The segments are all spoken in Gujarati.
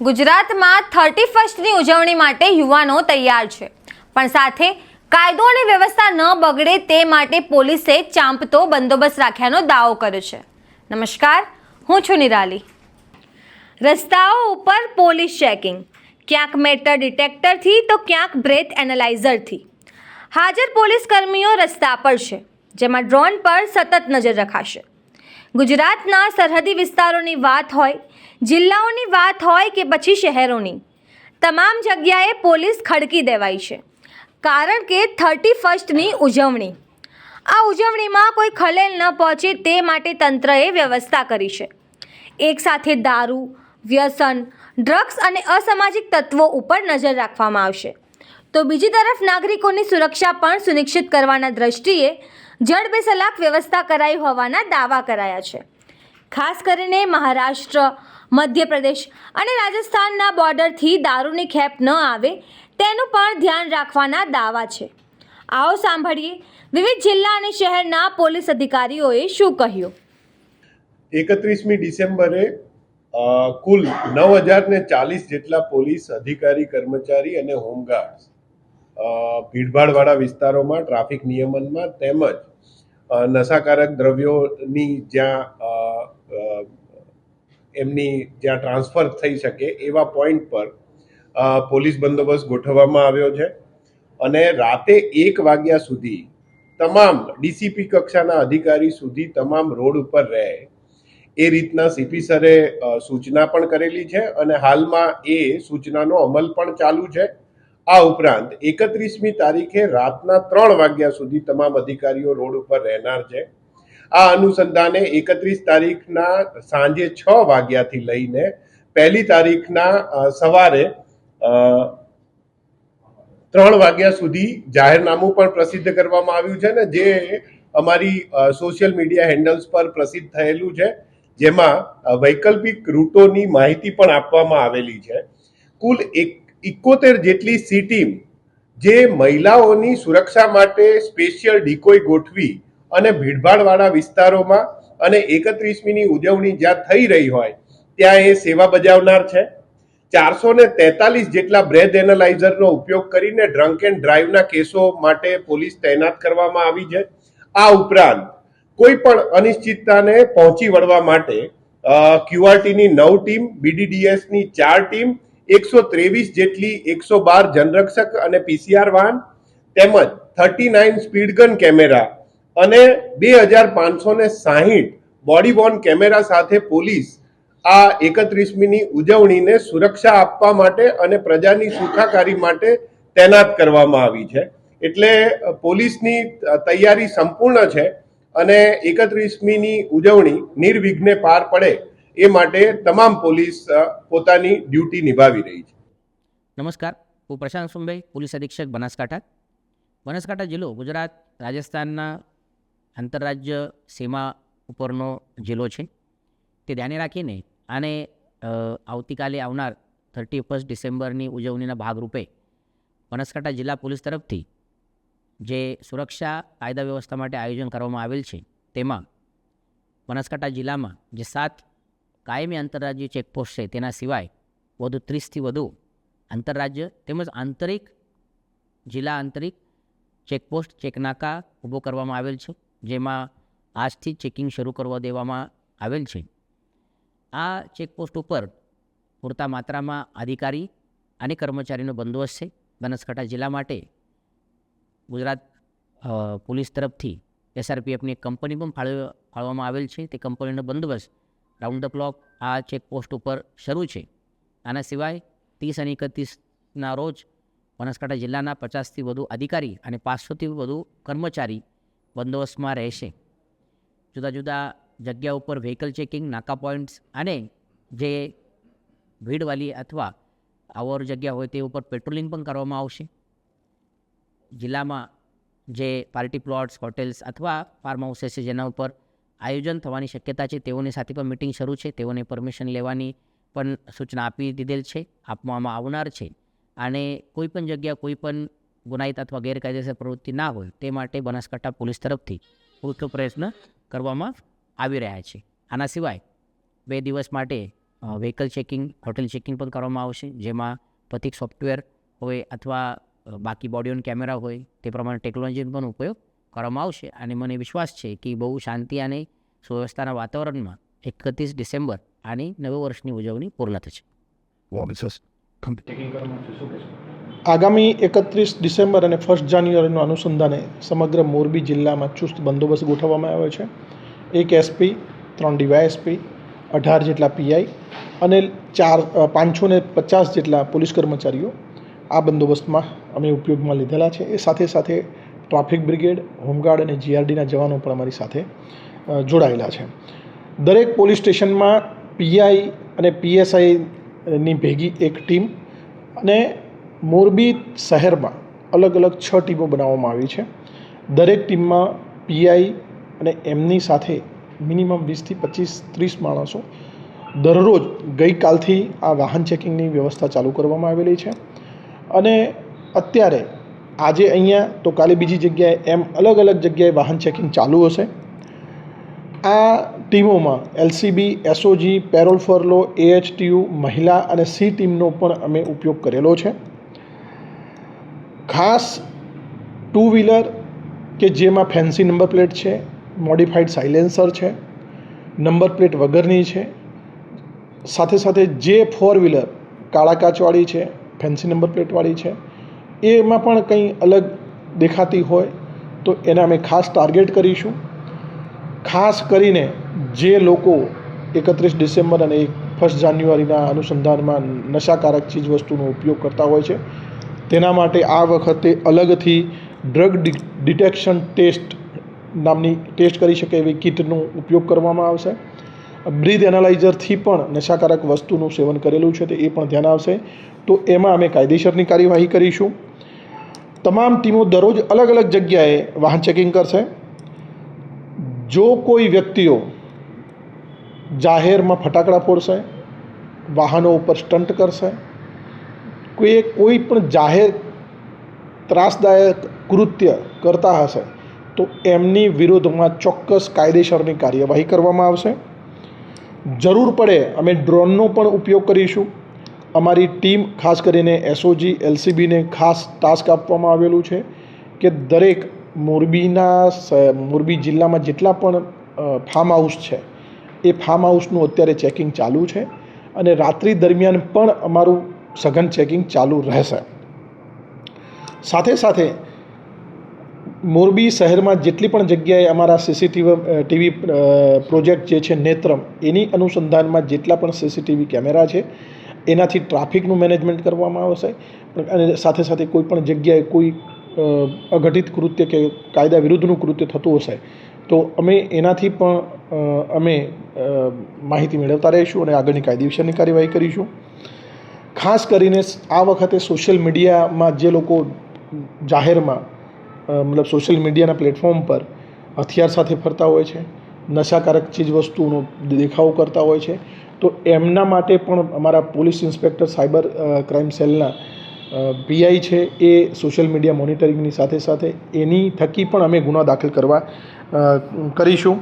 ગુજરાતમાં થર્ટી ફર્સ્ટની ઉજવણી માટે યુવાનો તૈયાર છે. પણ સાથે કાયદો અને વ્યવસ્થા ન બગડે તે માટે પોલીસે ચાંપતો બંદોબસ્ત રાખ્યાનો દાવો કર્યો છે. નમસ્કાર, હું છું નિરાલી. રસ્તાઓ ઉપર પોલીસ ચેકિંગ. ક્યાંક મેટર ડિટેક્ટરથી તો ક્યાંક બ્રેથ એનાલાઇઝરથી. હાજર પોલીસ કર્મીઓ રસ્તા પર છે, જેમાં ડ્રોન પર સતત નજર રખાશે. ગુજરાતના સરહદી વિસ્તારોની વાત હોય જિલ્લાઓની વાત હોય કે પછી શહેરોની, તમામ જગ્યાએ પોલીસ ખડકી દેવાઈ છે. કારણ કે થર્ટી ફર્સ્ટની ઉજવણી. આ ઉજવણીમાં કોઈ ખલેલ ન પહોંચે તે માટે તંત્રએ વ્યવસ્થા કરી છે. એકસાથે દારૂ, વ્યસન, ડ્રગ્સ અને અસામાજિક તત્વો ઉપર નજર રાખવામાં આવશે. તો બીજી તરફ નાગરિકોની સુરક્ષા પણ સુનિશ્ચિત કરવાના દ્રષ્ટિએ જડબેસલાક વ્યવસ્થા કરાઈ હોવાના દાવા કરાયા છે. ખાસ કરીને મહારાષ્ટ્ર, મધ્યપ્રદેશ અને રાજસ્થાનના બોર્ડરથી દારૂની ખેપ ન આવે તેનું પણ ધ્યાન રાખવાના દાવા છે. આવો સાંભળીએ વિવિધ જિલ્લા અને શહેરના પોલીસ અધિકારીઓએ શું કહ્યું? એકત્રીસમી ડિસેમ્બરે કુલ નવ હજાર ને ચાલીસ જેટલા પોલીસ અધિકારી, કર્મચારી અને હોમગાર્ડ ભીડભાડવાળા વિસ્તારોમાં, ટ્રાફિક નિયમનમાં તેમજ નશાકારક દ્રવ્યોની જ્યાં એમની જ્યાં ટ્રાન્સફર થઈ શકે એવા પોઈન્ટ પર પોલીસ બંદોબસ્ત ગોઠવવામાં આવ્યો છે. અને રાતે એક વાગ્યા સુધી તમામ ડીસીપી કક્ષાના અધિકારી સુધી તમામ રોડ ઉપર રહે. એ રીતના સીપી સરે સૂચના પણ કરેલી છે અને હાલમાં એ સૂચનાનો અમલ પણ ચાલુ છે. આ ઉપરાંત એકત્રીસમી તારીખે રાતના ત્રણ વાગ્યા સુધી તમામ અધિકારીઓ રોડ ઉપર રહેનાર છે. આ અનુસંધાને એકત્રીસ તારીખના સાંજે છ વાગ્યાથી લઈને પહેલી તારીખના સવારે ત્રણ વાગ્યા સુધી જાહેરનામું પણ પ્રસિદ્ધ કરવામાં આવ્યું છે ને જે અમારી સોશિયલ મીડિયા હેન્ડલ્સ પર પ્રસિદ્ધ થયેલું છે, જેમાં વૈકલ્પિક રૂટોની માહિતી પણ આપવામાં આવેલી છે. કુલ એક ઇકોતેર જેટલી સી ટીમ જે મહિલાઓની સુરક્ષા માટે સ્પેશિયલ ડિકોય ગોઠવી અને ભીડભાડવાળા વિસ્તારોમાં અને એકત્રીસમીની ઉજવણી જ્યાં થઈ રહી હોય, ત્યાં એ સેવા બજાવનાર છે. ચારસો ને તેતાલીસ જેટલા બ્રેથ એનાલાઇઝરનો ઉપયોગ કરીને ડ્રંક એન્ડ ડ્રાઈવના કેસો માટે પોલીસ તૈનાત કરવામાં આવી છે. આ ઉપરાંત કોઈ પણ અનિશ્ચિતતાને પહોંચી વળવા માટે ક્યુઆરટીની નવ ટીમ, બીડીડીએસની ચાર ટીમ, એકસો ત્રેવીસ જેટલી એકસો બાર જનરક્ષક અને પીસીઆર વાહન તેમજ thirty nine speed gun camera અને બે હજાર પાંચસો ને સાહીઠ બોડી બોર્ન કેમેરા સાથે પોલીસ આ એકત્રીસમીની ઉજવણીને સુરક્ષા આપવા માટે અને પ્રજાની સુખાકારી માટે તૈનાત કરવામાં આવી છે. એટલે પોલીસની તૈયારી સંપૂર્ણ છે અને એકત્રીસમીની ઉજવણી નિર્વિઘ્ને પાર પડે એ માટે તમામ પોલીસ પોતાની ડ્યુટી નિભાવી રહી છે. નમસ્કાર, હું પ્રશાંત સુમભાઈ, પોલીસ અધિક્ષક બનાસકાંઠા. બનાસકાંઠા જિલ્લો ગુજરાત, રાજસ્થાનના આંતરરાજ્ય સીમા ઉપરનો જિલ્લો છે. તે ધ્યાને રાખીને આને આવતીકાલે આવનાર થર્ટી ફર્સ્ટ ડિસેમ્બરની ઉજવણીના ભાગરૂપે બનાસકાંઠા જિલ્લા પોલીસ તરફથી જે સુરક્ષા કાયદા વ્યવસ્થા માટે આયોજન કરવામાં આવેલ છે, તેમાં બનાસકાંઠા જિલ્લામાં જે સાત કાયમી આંતરરાજ્ય ચેકપોસ્ટ છે, તેના સિવાય વધુ ત્રીસથી વધુ આંતરરાજ્ય તેમજ આંતરિક જિલ્લા આંતરિક ચેકપોસ્ટ ચેકનાકા ઊભો કરવામાં આવેલ છે. જેમાં આજથી ચેકિંગ શરૂ કરવા દેવામાં આવેલ છે. આ ચેકપોસ્ટ ઉપર પૂરતા માત્રામાં અધિકારી અને કર્મચારીનો બંદોબસ્ત છે. બનાસકાંઠા જિલ્લા માટે ગુજરાત પોલીસ તરફથી એસઆરપીએફની કંપની પણ ફાળવ, ફાળવવામાં આવેલ છે. તે કંપનીનો બંદોબસ્ત રાઉન્ડ ધ ક્લોક આ ચેકપોસ્ટ ઉપર શરૂ છે. આના સિવાય ત્રીસ અને એકત્રીસના રોજ બનાસકાંઠા જિલ્લાના પચાસથી વધુ અધિકારી અને પાંચસોથી વધુ કર્મચારી બંદોબસ્તમાં રહેશે. જુદા જુદા જગ્યા ઉપર વ્હીકલ ચેકિંગ નાકા પોઈન્ટ્સ અને જે ભીડવાળી અથવા આવર જગ્યા હોય તે ઉપર પેટ્રોલિંગ પણ કરવામાં આવશે. જિલ્લામાં જે પાર્ટી પ્લોટ્સ હોટેલ્સ અથવા ફાર્મ હાઉસીસ છે જેના ઉપર આયોજન થવાની શક્યતા છે તેઓની સાથે પણ મિટિંગ શરૂ છે. તેઓને પરમિશન લેવાની પણ સૂચના આપી દીધેલ છે, આપવામાં આવનાર છે. અને કોઈ પણ જગ્યા, કોઈ પણ ગુનાહિત અથવા ગેરકાયદેસર પ્રવૃત્તિ ના હોય તે માટે બનાસકાંઠા પોલીસ તરફથી પૂરતો પ્રયત્ન કરવામાં આવી રહ્યા છે. આના સિવાય બે દિવસ માટે વ્હીકલ ચેકિંગ હોટેલ ચેકિંગ પણ કરવામાં આવશે જેમાં પથિક સોફ્ટવેર હોય અથવા બાકી બોડી ઓન કેમેરા હોય તે પ્રમાણે ટેકનોલોજીનો પણ ઉપયોગ કરવામાં આવશે. અને મને વિશ્વાસ છે કે બહુ શાંતિ અને સુવ્યવસ્થાના વાતાવરણમાં એકત્રીસ ડિસેમ્બર આની નવ વર્ષની ઉજવણી પૂર્ણ થશે. આગામી એકત્રીસ ડિસેમ્બર અને ફર્સ્ટ જાન્યુઆરીનું અનુસંધાને સમગ્ર મોરબી જિલ્લામાં ચુસ્ત બંદોબસ્ત ગોઠવવામાં આવ્યો છે. એક એસપી ત્રણ ડીવાયએસપી અઢાર જેટલા પીઆઈ અને ચાર પાંચસો ને પચાસ જેટલા પોલીસ કર્મચારીઓ આ બંદોબસ્તમાં અમે ઉપયોગમાં લીધેલા છે. એ સાથે સાથે ટ્રાફિક બ્રિગેડ, હોમગાર્ડ અને જીઆરડીના જવાનો પણ અમારી સાથે જોડાયેલા છે. દરેક પોલીસ સ્ટેશનમાં પીઆઈ અને પીએસઆઈની ભેગી એક ટીમ અને મોરબી શહેરમાં અલગ અલગ છ ટીમો બનાવવામાં આવી છે. દરેક ટીમમાં પીઆઈ અને એમની સાથે મિનિમમ વીસથી પચીસ ત્રીસ માણસો દરરોજ ગઈકાલથી આ વાહન ચેકિંગની વ્યવસ્થા ચાલુ કરવામાં આવેલી છે. અને અત્યારે આજે અહીંયા તો કાલે બીજી જગ્યાએ એમ અલગ અલગ જગ્યાએ વાહન ચેકિંગ ચાલુ હશે. આ ટીમોમાં LCB SOG parole furlough AHTU મહિલા અને સી ટીમનો પણ અમે ઉપયોગ કરેલો છે. ખાસ ટુ વ્હીલર કે જેમાં ફેન્સી નંબર પ્લેટ છે મોડિફાઈડ સાઇલેન્સર છે, નંબર પ્લેટ વગરની છે, સાથે સાથે જે ફોર વ્હીલર કાળા કાચવાળી છે, ફેન્સી નંબર પ્લેટવાળી છે, એમાં પણ કંઈ અલગ દેખાતી હોય તો એને અમે ખાસ ટાર્ગેટ કરીશું. ખાસ કરીને જે લોકો એકત્રીસ ડિસેમ્બર અને ફર્સ્ટ જાન્યુઆરીના અનુસંધાનમાં નશાકારક ચીજ વસ્તુનો ઉપયોગ કરતા હોય છે તેના માટે આ વખતે અલગથી ડ્રગ ડિટેક્શન ટેસ્ટ નામની ટેસ્ટ કરી શકે એવી કિટનો ઉપયોગ કરવામાં આવશે. બ્રીથ એનાલાઇઝરથી પણ નશાકારક વસ્તુનું સેવન કરેલું છે તે એ પણ ધ્યાન આવશે. તો એમાં અમે કાયદેસરની કાર્યવાહી કરીશું. તમામ ટીમો દરરોજ અલગ અલગ જગ્યાએ વાહન ચેકિંગ કરશે. જો કોઈ વ્યક્તિઓ જાહેરમાં ફટાકડા ફોડશે, વાહનો ઉપર સ્ટંટ કરશે કોઈ કોઈ પણ જાહેર ત્રાસદાયક કૃત્ય કરતા હશે, તો એમની વિરોધમાં ચોક્કસ કાયદેસરની કાર્યવાહી કરવામાં આવશે. જરૂર પડે અમે ડ્રોનનો પણ ઉપયોગ કરીશું. અમારી ટીમ, ખાસ કરીને એસઓજી એલસીબીને ખાસ ટાસ્ક આપવામાં આવેલું છે કે દરેક મોરબીના મોરબી જિલ્લામાં જેટલા પણ ફાર્મ હાઉસ છે, એ ફાર્મ હાઉસનું અત્યારે ચેકિંગ ચાલુ છે અને રાત્રિ દરમિયાન પણ અમારું સઘન ચેકિંગ ચાલુ રહેશે. સાથે સાથે મોરબી શહેરમાં જેટલી પણ જગ્યાએ અમારા સીસીટીવી ટીવી પ્રોજેક્ટ જે છે નેત્રમ, એની અનુસંધાનમાં જેટલા પણ સીસીટીવી કેમેરા છે, એનાથી ટ્રાફિકનું મેનેજમેન્ટ કરવામાં આવશે. અને સાથે સાથે કોઈ પણ જગ્યાએ કોઈ અઘટિત કૃત્ય કે કાયદા વિરુદ્ધનું કૃત્ય થતું હશે, તો અમે એનાથી પણ અમે માહિતી મેળવતા રહીશું અને આગળની કાયદેસરની કાર્યવાહી કરીશું. ખાસ કરીને આ વખતે સોશિયલ મીડિયામાં જે લોકો જાહેરમાં મતલબ સોશિયલ મીડિયાના પ્લેટફોર્મ પર હથિયાર સાથે ફરતા હોય છે, નશાકારક ચીજ વસ્તુનો દેખાવ કરતા હોય છે, તો એમના માટે પણ અમારા પોલીસ ઇન્સ્પેક્ટર સાયબર ક્રાઇમ સેલના પીઆઈ છે એ સોશિયલ મીડિયા મોનિટરિંગની સાથે સાથે એની થકી પણ અમે ગુનો દાખલ કરવા કરીશું.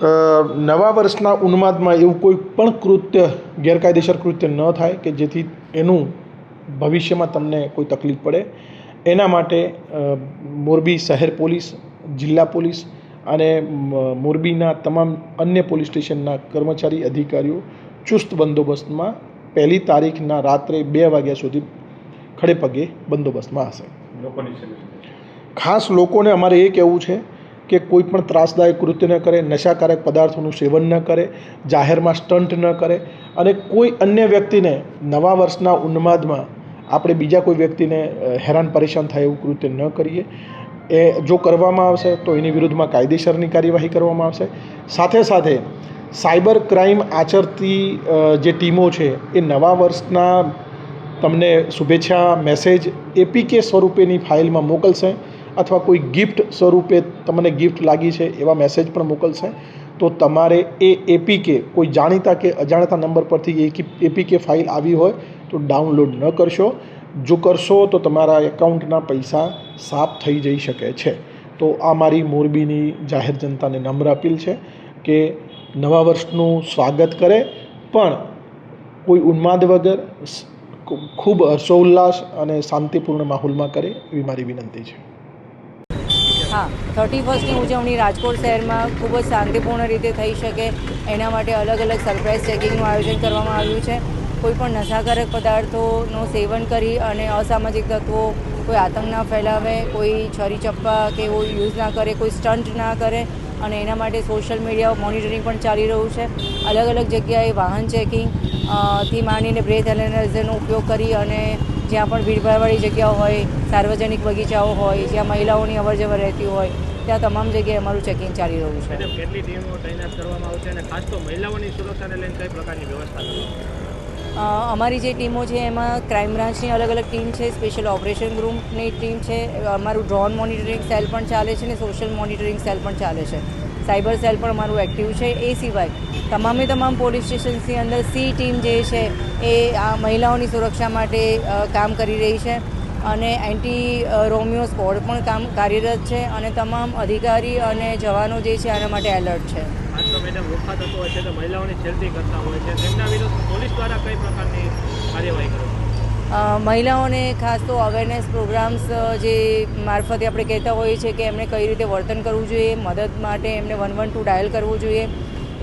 નવા વર્ષના ઉન્માદમાં એવું કોઈ પણ કૃત્ય ગેરકાયદેસર કૃત્ય ન થાય કે જેથી એનું ભવિષ્યમાં તમને કોઈ તકલીફ પડે. એના માટે મોરબી શહેર પોલીસ જિલ્લા પોલીસ અને મોરબીના તમામ અન્ય પોલીસ સ્ટેશનના કર્મચારી અધિકારીઓ ચુસ્ત બંદોબસ્તમાં પહેલી તારીખના રાત્રે બે વાગ્યા સુધી ખડેપગે બંદોબસ્તમાં હશે. ખાસ લોકોને અમારે એ કહેવું છે કે કોઈ પણ ત્રાસદાયક કૃત્ય ન કરે, નશાકારક પદાર્થોનું સેવન ન કરે, જાહેરમાં સ્ટંટ ન કરે અને કોઈ અન્ય વ્યક્તિને નવા વર્ષના ઉન્માદમાં આપણે બીજા કોઈ વ્યક્તિને હેરાન પરેશાન થાય એવું કૃત્ય ન કરીએ. એ જો કરવામાં આવશે તો એની વિરુદ્ધમાં કાયદેસરની કાર્યવાહી કરવામાં આવશે. સાથે સાથે સાયબર ક્રાઇમ આચરતી જે ટીમો છે એ નવા વર્ષના તમને શુભેચ્છા, મેસેજ, એપીકે સ્વરૂપેની ફાઇલમાં મોકલશે. અથવા કોઈ ગિફ્ટ સ્વરૂપે તમને ગિફ્ટ લાગી છે એવા મેસેજ પણ મોકલશે, તો તમારે એ એપીકે કોઈ જાણીતા કે અજાણતા નંબર પરથી એ એપીકે ફાઇલ આવી હોય, તો ડાઉનલોડ ન કરશો. જો કરશો, તો તમારા એકાઉન્ટના પૈસા સાફ થઈ જઈ શકે છે. તો આ મારી મોરબીની જાહેર જનતાને નમ્ર અપીલ છે કે નવા વર્ષનું સ્વાગત કરે, પણ કોઈ ઉન્માદ વગર ખૂબ હર્ષોલ્લાસ અને શાંતિપૂર્ણ માહોલમાં કરે એવી મારી વિનંતી છે. હા થર્ટી ફર્સ્ટની ઉજવણી રાજકોટ શહેરમાં ખૂબ જ શાંતિપૂર્ણ રીતે થઈ શકે એના માટે અલગ અલગ સરપ્રાઇઝ ચેકિંગનું આયોજન કરવામાં આવ્યું છે. કોઈપણ નશાકારક પદાર્થોનું સેવન કરી અને અસામાજિક તત્વો કોઈ આતંક ના ફેલાવે, કોઈ છરી ચપ્પા કે એવું યુઝ ના કરે, કોઈ સ્ટન્ટ ના કરે અને એના માટે સોશિયલ મીડિયા મોનિટરિંગ પણ ચાલી રહ્યું છે. અલગ અલગ જગ્યાએ વાહન ચેકિંગથી માંડીને બ્રેથ એનાલાઇઝરનો ઉપયોગ કરી અને જ્યાં પણ ભીડભાડવાળી જગ્યાઓ હોય સાર્વજનિક બગીચાઓ હોય જ્યાં મહિલાઓની અવરજવર રહેતી હોય ત્યાં તમામ જગ્યાએ અમારું ચેકિંગ ચાલી રહ્યું છે. કેટલી ટીમો તૈનાત કરવામાં આવશે અને ખાસ તો મહિલાઓની સુરક્ષાને લઈને કઈ પ્રકારની વ્યવસ્થા અમારી જે ટીમો છે એમાં ક્રાઇમ બ્રાન્ચની અલગ અલગ ટીમ છે સ્પેશિયલ ઓપરેશન ગ્રુપની ટીમ છે અમારું ડ્રોન મોનિટરિંગ સેલ પણ ચાલે છે ને સોશિયલ મોનિટરિંગ સેલ પણ ચાલે છે. સાયબર સેલ પણ અમારું એક્ટિવ છે. એ સિવાય તમામે તમામ પોલીસ સ્ટેશન્સની અંદર સી ટીમ જે છે એ આ મહિલાઓની સુરક્ષા માટે કામ કરી રહી છે અને એન્ટી રોમિયો સ્કોડ પણ કામ કાર્યરત છે અને તમામ અધિકારી અને જવાનો જે છે આના માટે એલર્ટ છે. મહિલાઓની છેડતી કરતા હોય છે. પોલીસ દ્વારા કઈ પ્રકારની કાર્યવાહી કરો મહિલાઓને ખાસ તો અવેરનેસ પ્રોગ્રામ્સ જે મારફતે આપણે કહેતા હોઈએ છીએ કે એમણે કઈ રીતે વર્તન કરવું જોઈએ, મદદ માટે એમને વન વન ટુ ડાયલ કરવું જોઈએ,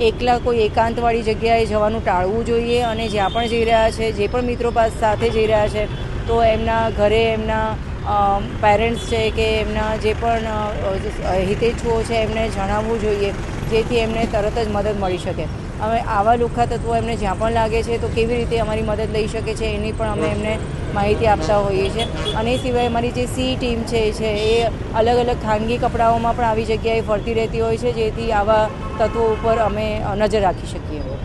એકલા કોઈ એકાંતવાળી જગ્યાએ જવાનું ટાળવું જોઈએ અને જ્યાં પણ જઈ રહ્યા છે, જે પણ મિત્રો પાસે સાથે જઈ રહ્યા છે, તો એમના ઘરે એમના પેરેન્ટ્સ છે કે એમના જે પણ હિતેચ્છુઓ છે એમને જણાવવું જોઈએ, જેથી એમને તરત જ મદદ મળી શકે. હવે આવા લુખ્ખા તત્વો એમને જ્યાં પણ લાગે છે તો કેવી રીતે અમારી મદદ લઈ શકે છે એની પણ અમે એમને માહિતી આપતા હોઈએ છીએ. અને એ સિવાય અમારી જે સી ટીમ છે છે, એ અલગ અલગ ખાનગી કપડાઓમાં પણ આવી જગ્યાએ ફરતી રહેતી હોય છે, જેથી આવા તત્વો ઉપર અમે નજર રાખી શકીએ.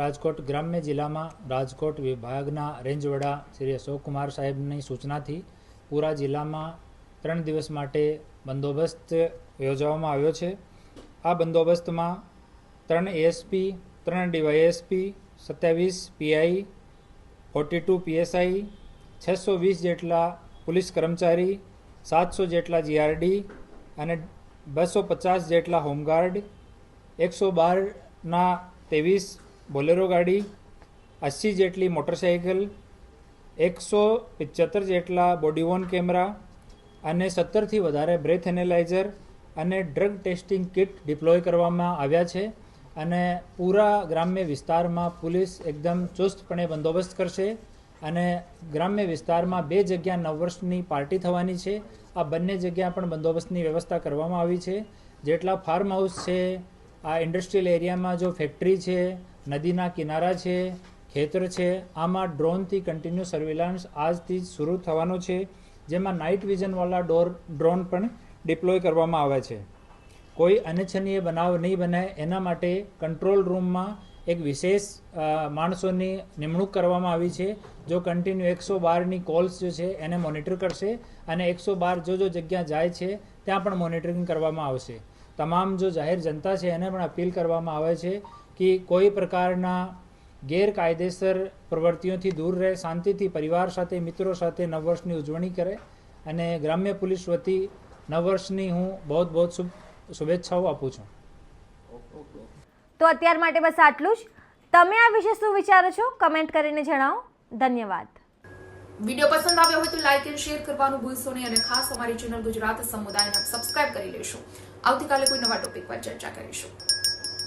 રાજકોટ ગ્રામ્ય જિલ્લામાં રાજકોટ વિભાગના રેન્જ વડા શ્રી અશોકકુમાર સાહેબની સૂચનાથી પૂરા જિલ્લામાં ત્રણ દિવસ માટે બંદોબસ્ત યોજવામાં આવ્યો છે. આ બંદોબસ્તમાં ત્રણ એએસપી ત્રણ ડીવાયએસપી સત્યાવીસ પીઆઈ ફોર્ટી ટુ પીએસઆઈ છસો વીસ જેટલા પોલીસ કર્મચારી, સાતસો જેટલા જીઆરડી અને બસો પચાસ જેટલા હોમગાર્ડ એકસો બારના ત્રેવીસ બોલેરો ગાડી અસી જેટલી મોટરસાઇકલ એકસો પિચોતેર જેટલા બોડીવોન કેમેરા અને સત્તરથી વધારે બ્રેથ એનેલાઇઝર અને ડ્રગ ટેસ્ટિંગ કિટ ડિપ્લોય કરવામાં આવ્યા છે. અને પૂરા ગ્રામ્ય વિસ્તારમાં પોલીસ એકદમ ચુસ્તપણે બંદોબસ્ત કરશે અને ગ્રામ્ય વિસ્તારમાં બે જગ્યા નવ વર્ષની પાર્ટી થવાની છે. આ બંને જગ્યા પણ બંદોબસ્તની વ્યવસ્થા કરવામાં આવી છે. જેટલા ફાર્મ હાઉસ છે, આ ઇન્ડસ્ટ્રીયલ એરિયામાં જો ફેક્ટરી છે, નદીના કિનારા છે, ખેતર છે, આમાં ડ્રોનથી કન્ટિન્યુ સર્વેલન્સ આજથી જ શરૂ થવાનો છે. જેમાં નાઇટ વિઝનવાળા ડોર ડ્રોન પણ ડિપ્લોય કરવામાં આવે છે. કોઈ અનિચ્છનીય બનાવ નહીં બને, એના માટે કંટ્રોલ રૂમમાં એક વિશેષ માણસોની નિમણૂક કરવામાં આવી છે, જો કન્ટિન્યુ એકસો બારની કોલ્સ જે છે એને મોનિટર કરશે અને એકસો બાર જો જો જગ્યા જાય છે, ત્યાં પણ મોનિટરિંગ કરવામાં આવશે. તમામ જો જાહેર જનતા છે, એને પણ અપીલ કરવામાં આવે છે કે કોઈ પ્રકારના ગેરકાયદેસર પ્રવૃત્તિઓથી દૂર રહે, શાંતિથી પરિવાર સાથે, મિત્રો સાથે નવ વર્ષની ઉજવણી કરે અને ગ્રામ્ય પોલીસ વતી નવ વર્ષની હું બહુ બહુ શુભ શુભેચ્છાઓ આપું છું. તો અત્યાર માટે બસ આટલું જ. તમે આ વિશે શું વિચારો છો? કમેન્ટ કરીને જણાવો. ધન્યવાદ. વીડિયો પસંદ આવ્યો હોય તો લાઇક એન્ડ શેર કરવાનું ભૂલશો નહીં અને ખાસ અમારી ચેનલ ગુજરાત સમુદાયને સબસ્ક્રાઇબ કરી લેશો. આવતીકાલે કોઈ નવા ટોપિક પર ચર્ચા કરીશું.